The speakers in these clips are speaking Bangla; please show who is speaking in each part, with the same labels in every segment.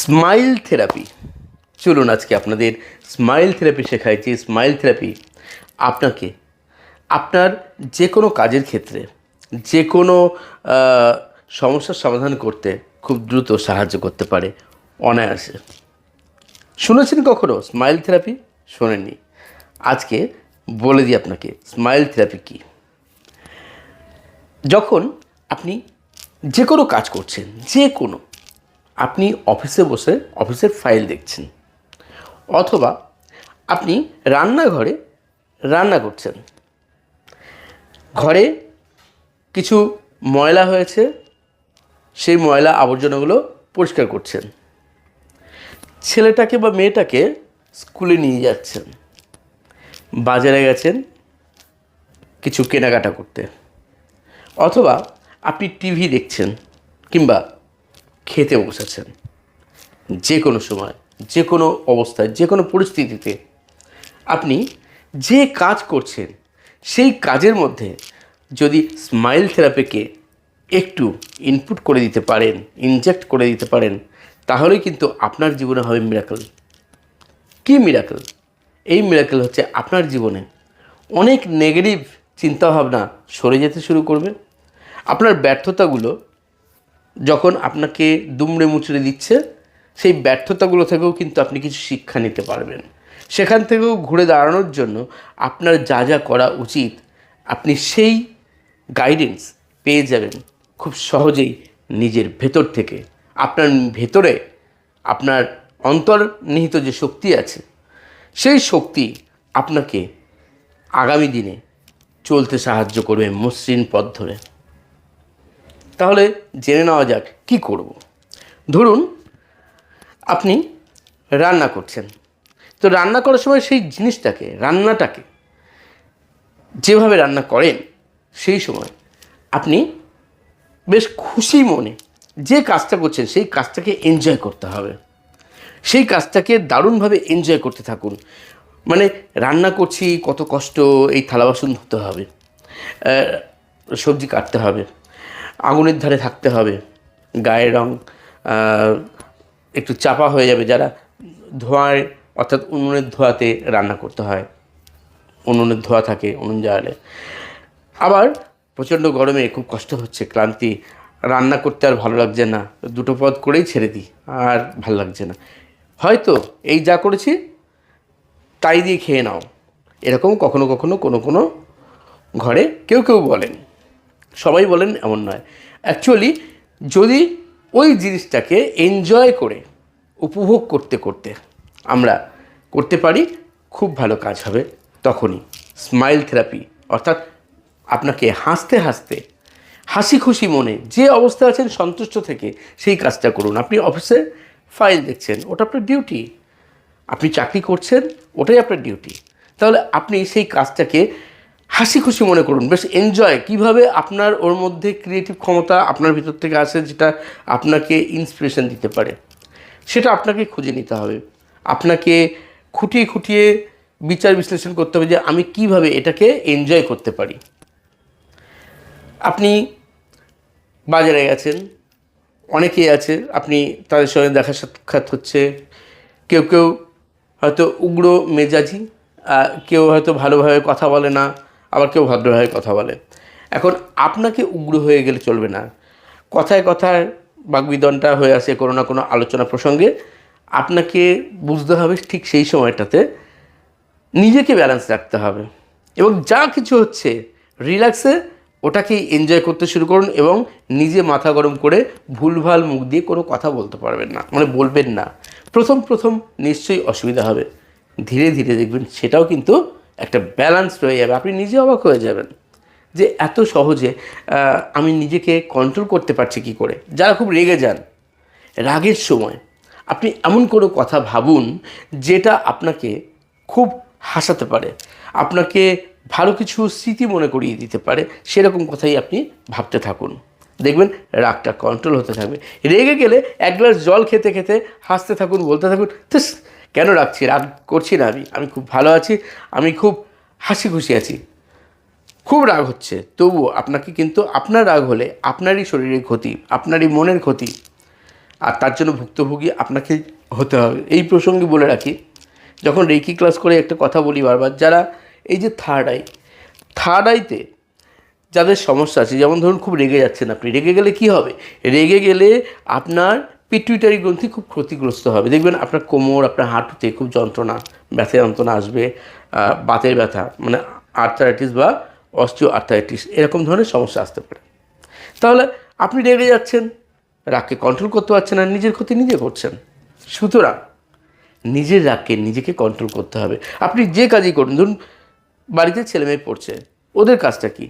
Speaker 1: Smile therapy. চলুন আজকে আপনাদের স্মাইল থেরাপি শেখাই, যে স্মাইল থেরাপি আপনাকে, আপনার যে কোনো কাজের ক্ষেত্রে যে কোনো সমস্যার সমাধান করতে খুব দ্রুত সাহায্য করতে পারে অনায়াসে। শুনেছেন কখনো স্মাইল থেরাপি? শোনেননি। আজকে বলে দিই আপনাকে, স্মাইল থেরাপি কী? যখন আপনি যে কোনো কাজ করছেন যে কোনো আপনি অফিসে বসে অফিসের ফাইল দেখছেন। অথবা আপনি রান্নাঘরে রান্না করছেন। ঘরে কিছু ময়লা হয়েছে, সেই ময়লা আবর্জনাগুলো পরিষ্কার করছেন। ছেলেটাকে বা মেয়েটাকে স্কুলে নিয়ে যাচ্ছেন। বাজারে গেছেন কিছু কেনাকাটা করতে। অথবা আপনি টিভি দেখছেন কিংবা খেতে বসেছেন। যে কোনো সময় যে কোনো অবস্থায় যে কোনো পরিস্থিতিতে আপনি যে কাজ করছেন, সেই কাজের মধ্যে যদি স্মাইল থেরাপিকে একটু ইনপুট করে দিতে পারেন ইনজেক্ট করে দিতে পারেন, তাহলেই কিন্তু আপনার জীবনে হবে মিরাকল কী মিরাকল এই মিরাকল হচ্ছে আপনার জীবনে অনেক নেগেটিভ চিন্তাভাবনা সরে যেতে শুরু করবে। আপনার ব্যর্থতাগুলো যখন আপনাকে দুমড়ে মুচড়ে দিচ্ছে, সেই ব্যর্থতাগুলো থেকেও কিন্তু আপনি কিছু শিক্ষা নিতে পারবেন। সেখান থেকেও ঘুরে দাঁড়ানোর জন্য আপনার যা যা করা উচিত, আপনি সেই গাইডেন্স পেয়ে যাবেন খুব সহজেই নিজের ভেতর থেকে। আপনার ভেতরে আপনার অন্তর্নিহিত যে শক্তি আছে, সেই শক্তি আপনাকে আগামী দিনে চলতে সাহায্য করবে মসৃণ পথ ধরে। তাহলে জেনে নেওয়া যাক, কী করব? ধরুন, আপনি রান্না করছেন। তো রান্না করার সময় সেই জিনিসটাকে, রান্নাটাকে যেভাবে রান্না করেন, সেই সময় আপনি বেশ খুশি মনে যে কাজটা করছেন, সেই কাজটাকে এনজয় করতে হবে। সেই কাজটাকে দারুণভাবে এনজয় করতে থাকুন। মানে রান্না করছি, কত কষ্ট, এই থালা বাসন ধুতে হবে সবজি কাটতে হবে। আগুনের ধারে থাকতে হবে। গায়ের রং একটু চাপা হয়ে যাবে যারা ধোঁয়ায়, অর্থাৎ উনুনের ধোঁয়াতে রান্না করতে হয়। উনুনের ধোঁয়া থাকে উনুন জ্বালালে। আবার প্রচণ্ড গরমে খুব কষ্ট হচ্ছে, ক্লান্তি। রান্না করতে আর ভালো লাগছে না। দুটো পদ করেই ছেড়ে দিই, আর ভালো লাগছে না। হয়তো এই যা করেছি, তাই দিয়ে খেয়ে নাও। এরকম কখনো কখনো কোনো কোনো ঘরে কেউ কেউ বলেন। সবাই বলেন এমন নয়। অ্যাকচুয়ালি যদি ওই জিনিসটাকে এনজয় করে, উপভোগ করতে করতে আমরা করতে পারি, খুব ভালো কাজ হবে তখনই। স্মাইল থেরাপি অর্থাৎ আপনাকে হাসতে হাসতে হাসি খুশি মনে যে অবস্থায় আছেন, সন্তুষ্ট থেকে সেই কাজটা করুন। আপনি অফিসে ফাইল দেখছেন, ওটা আপনার ডিউটি আপনি চাকরি করছেন, ওটাই আপনার ডিউটি তাহলে আপনি সেই কাজটাকে হাসি খুশি মনে করুন। বেশ এনজয় কীভাবে আপনার ওর মধ্যে ক্রিয়েটিভ ক্ষমতা আপনার ভিতর থেকে আসে যেটা আপনাকে ইন্সপিরেশন দিতে পারে, সেটা আপনাকে খুঁজে নিতে হবে। আপনাকে খুঁটিয়ে খুঁটিয়ে বিচার বিশ্লেষণ করতে হবে যে আমি কীভাবে এটাকে এনজয় করতে পারি। আপনি বাজারে গেছেন অনেকেই আছে, আপনি তাদের সঙ্গে দেখা সাক্ষাৎ হচ্ছে, কেউ কেউ হয়তো উগ্র মেজাজি কেউ হয়তো ভালোভাবে কথা বলে না আবার কেউ ভদ্রভাবে কথা বলে। এখন আপনাকে উগ্র হয়ে গেলে চলবে না। কথায় কথায় বাগবিদনটা হয়ে আসে কোনো না কোনো আলোচনা প্রসঙ্গে। আপনাকে বুঝতে হবে ঠিক সেই সময়টাতে নিজেকে ব্যালেন্স রাখতে হবে। এবং যা কিছু হচ্ছে রিল্যাক্সে ওটাকে এনজয় করতে শুরু করুন এবং নিজে মাথা গরম করে ভুলভাল মুখ দিয়ে কোনো কথা বলতে পারবেন না মানে বলবেন না। প্রথম প্রথম নিশ্চয়ই অসুবিধা হবে। ধীরে ধীরে দেখবেন সেটাও কিন্তু একটা ব্যালেন্স রয়ে যাবে। আপনি নিজে অবাক হয়ে যাবেন যে এত সহজে আমি নিজেকে কন্ট্রোল করতে পারছি কি করে? যারা খুব রেগে যান, রাগের সময়, আপনি এমন কোনো কথা ভাবুন যেটা আপনাকে খুব হাসাতে পারে, আপনাকে ভালো কিছু স্মৃতি মনে করিয়ে দিতে পারে, সেরকম কথাই আপনি ভাবতে থাকুন। দেখবেন রাগটা কন্ট্রোল হতে থাকবে। রেগে গেলে এক গ্লাস জল খেতে খেতে হাসতে থাকুন, বলতে থাকুন কেন রাখছি? রাগ করছি না আমি। আমি খুব ভালো আছি, আমি খুব হাসি খুশি আছি। খুব রাগ হচ্ছে। তবুও আপনাকে কিন্তু আপনার রাগ হলে আপনারই শরীরের ক্ষতি, আপনারই মনের ক্ষতি, আর তার জন্য ভুক্তভোগী আপনাকে হতে হবে। এই প্রসঙ্গে বলে রাখি, যখন রেকি ক্লাস করে একটা কথা বলি বারবার, যারা এই যে থার্ড আই থার্ড আইতে যাদের সমস্যা আছে, যেমন ধরুন খুব রেগে যাচ্ছেন আপনি, রেগে গেলে কি হবে? রেগে গেলে আপনার পিটুইটারি গ্রন্থি খুব ক্ষতিগ্রস্ত হবে। দেখবেন আপনার কোমর, আপনার হাঁটুতে খুব যন্ত্রণা ব্যথা যন্ত্রণা আসবে বাতের ব্যথা মানে আর্থারাইটিস বা অস্টিও আর্থারাইটিস এরকম ধরনের সমস্যা আসতে পারে। তাহলে আপনি রেগে যাচ্ছেন, রাগকে কন্ট্রোল করতে পারছেন আর নিজের ক্ষতি নিজে করছেন। সুতরাং নিজের রাগকে নিজেকে কন্ট্রোল করতে হবে। আপনি যে কাজই করুন, ধরুন বাড়িতে ছেলে মেয়ে পড়ছে, ওদের কাজটা কি?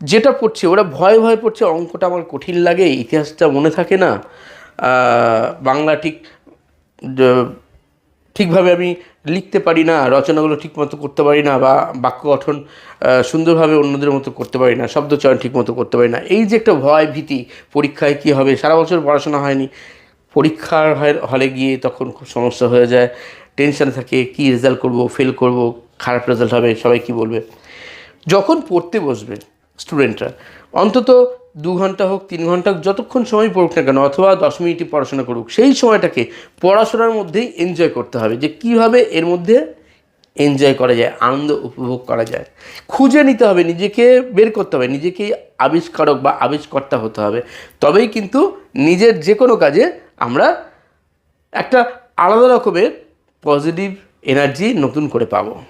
Speaker 1: যেটা পড়ছে, ওরা ভয়ে ভয়ে পড়ছে, অঙ্কটা আমার কঠিন লাগে, ইতিহাসটা মনে থাকে না বাংলা ঠিক ঠিকভাবে আমি লিখতে পারি না, রচনাগুলো ঠিকমতো করতে পারি না বা বাক্য গঠন সুন্দরভাবে অন্যদের মতো করতে পারি না, শব্দ শব্দচয়ন ঠিকমতো করতে পারি না। এই যে একটা ভয় ভীতি, পরীক্ষায় কী হবে? সারা বছর পড়াশোনা হয়নি। পরীক্ষার হলে গিয়ে তখন খুব সমস্যা হয়ে যায়। টেনশন থাকে, কী রেজাল্ট করব ফেল করব, খারাপ রেজাল্ট হবে, সবাই কী বলবে? যখন পড়তে বসবে স্টুডেন্টরা অন্তত দু ঘণ্টা হোক, তিন ঘণ্টা হোক, যতক্ষণ সময় পড়ুক না কেন, অথবা দশ মিনিটই পড়াশোনা করুক, সেই সময়টাকে পড়াশোনার মধ্যেই এনজয় করতে হবে যে কীভাবে এর মধ্যে এনজয় করা যায়, আনন্দ উপভোগ করা যায়। খুঁজে নিতে হবে, নিজেকে বের করতে হবে, নিজেকেই আবিষ্কারক বা আবিষ্কর্তা হতে হবে। তবেই কিন্তু নিজের যে কোনো কাজে আমরা একটা আলাদা রকমের পজিটিভ এনার্জি নতুন করে পাবো।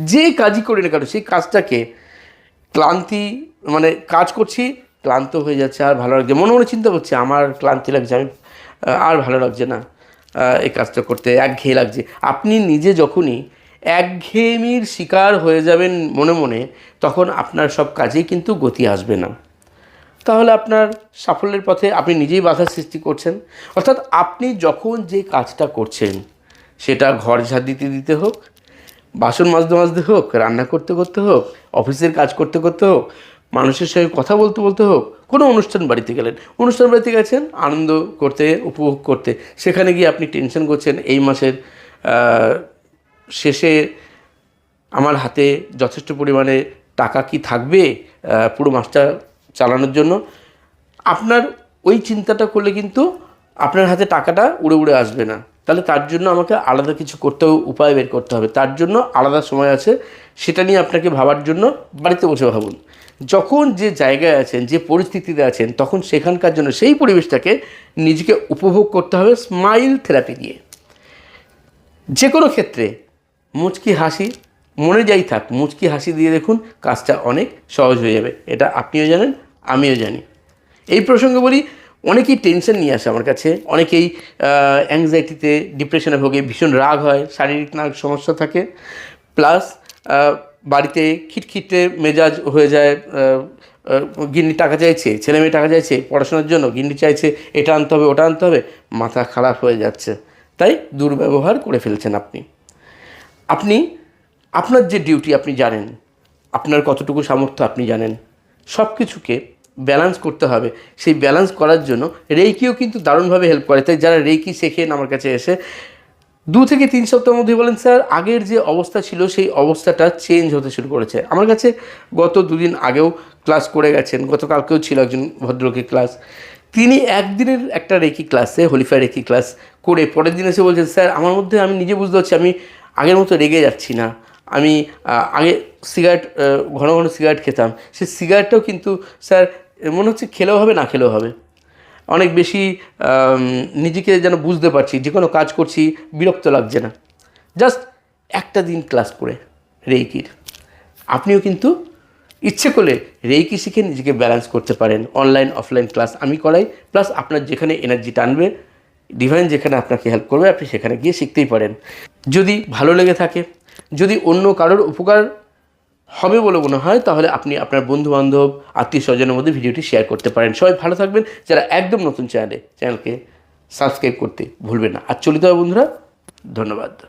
Speaker 1: যে কাজই করি না কেন, সেই কাজটাকে ক্লান্তি মানে কাজ করছি ক্লান্ত হয়ে যাচ্ছে, আর ভালো লাগছে মনে মনে চিন্তা করছি, আমার ক্লান্তি লাগছে, আমি আর ভালো লাগছে না এই কাজটা করতে। একঘেয়ে লাগছে। আপনি নিজে যখনই একঘেয়েমির শিকার হয়ে যাবেন মনে মনে, তখন আপনার সব কাজেই কিন্তু গতি আসবে না। তাহলে আপনার সাফল্যের পথে আপনি নিজেই বাধা সৃষ্টি করছেন। অর্থাৎ আপনি যখন যে কাজটা করছেন, সেটা ঘর ঝাড় দিতে দিতে হোক, বাসন মাজতে মাজতে হোক, রান্না করতে করতে হোক, অফিসের কাজ করতে করতে হোক মানুষের সঙ্গে কথা বলতে বলতে হোক, কোনো অনুষ্ঠান বাড়িতে গেলেন। অনুষ্ঠান বাড়িতে গেছেন, আনন্দ করতে, উপভোগ করতে। সেখানে গিয়ে আপনি টেনশন করছেন, এই মাসের শেষে আমার হাতে যথেষ্ট পরিমাণে টাকা কি থাকবে পুরো মাসটা চালানোর জন্য। আপনার ওই চিন্তাটা করলে কিন্তু আপনার হাতে টাকাটা উড়ে উড়ে আসবে না। তাহলে তার জন্য আমাকে আলাদা কিছু করতে হবে উপায় বের করতে হবে। তার জন্য আলাদা সময় আছে, সেটা নিয়ে আপনাকে ভাবার জন্য বাড়িতে বসে ভাবুন। যখন যে জায়গায় আছেন, যে পরিস্থিতিতে আছেন, তখন সেখানকার জন্য সেই পরিবেশটাকে নিজেকে উপভোগ করতে হবে স্মাইল থেরাপি দিয়ে। যে কোনো ক্ষেত্রে মুচকি হাসি মনে যাই থাক, মুচকি হাসি দিয়ে দেখুন কাজটা অনেক সহজ হয়ে যাবে। এটা আপনিও জানেন, আমিও জানি। এই প্রসঙ্গে বলি, অনেকেই টেনশন নিয়ে আসে আমার কাছে। অনেকেই অ্যাংজাইটিতে ডিপ্রেশনে ভোগে, ভীষণ রাগ হয়, শারীরিক নানা সমস্যা থাকে। প্লাস বাড়িতে খিটখিটে মেজাজ হয়ে যায় গিন্নি টাকা চাইছে, ছেলে মেয়ে টাকা চাইছে, পড়াশোনার জন্য গিন্নি চাইছে, এটা আনতে হবে, ওটা আনতে হবে, মাথা খারাপ হয়ে যাচ্ছে। তাই দুর্ব্যবহার করে ফেলছেন আপনি। আপনি, আপনার যে ডিউটি আপনি জানেন, আপনার কতটুকু সামর্থ্য আপনি জানেন সব কিছুকে ব্যালেন্স করতে হবে। সেই ব্যালেন্স করার জন্য রেইকিও কিন্তু দারুণভাবে হেল্প করে। তাই যারা রেইকি শেখেন আমার কাছে এসে দু থেকে তিন সপ্তাহের মধ্যে বলেন, স্যার, আগের যে অবস্থা ছিল, সেই অবস্থাটা চেঞ্জ হতে শুরু করেছে। আমার কাছে গত দুদিন আগেও ক্লাস করে গেছেন, গতকালকেও ছিল একজন ভদ্রলোকের ক্লাস তিনি একদিনের একটা রেকি ক্লাসে হোলিফাই রেকি ক্লাস করে পরের দিন এসে বলছেন, স্যার, আমার মধ্যে আমি নিজে বুঝতে পারছি, আমি আগের মতো রেগে যাচ্ছি না। আমি আগে সিগারেট ঘন ঘন সিগারেট খেতাম। সেই সিগারেটটাও কিন্তু, স্যার, মনে হচ্ছে খেলেও হবে, না খেলেও হবে। অনেক বেশি নিজেকে যেন বুঝতে পারছি, যে কোনো কাজ করছি, বিরক্ত লাগছে না। জাস্ট একটা দিন ক্লাস করে, রেইকির। আপনিও কিন্তু ইচ্ছে করলে রেইকি শিখে নিজেকে ব্যালেন্স করতে পারেন অনলাইন অফলাইন ক্লাস আমি করাই প্লাস আপনার যেখানে এনার্জি টানবে ডিভাইন যেখানে আপনাকে হেল্প করবে, আপনি সেখানে গিয়ে শিখতেই পারেন। যদি ভালো লেগে থাকে, যদি অন্য কারোর উপকার হবে বলে মনে হয়, তাহলে আপনি আপনার বন্ধু বান্ধব আত্মীয় স্বজনের মধ্যে ভিডিওটি শেয়ার করতে পারেন। সবাই ভালো থাকবেন। যারা একদম নতুন চ্যানেলে চ্যানেলকে সাবস্ক্রাইব করতে ভুলবেন না। আর চলিত বন্ধুরা, ধন্যবাদ।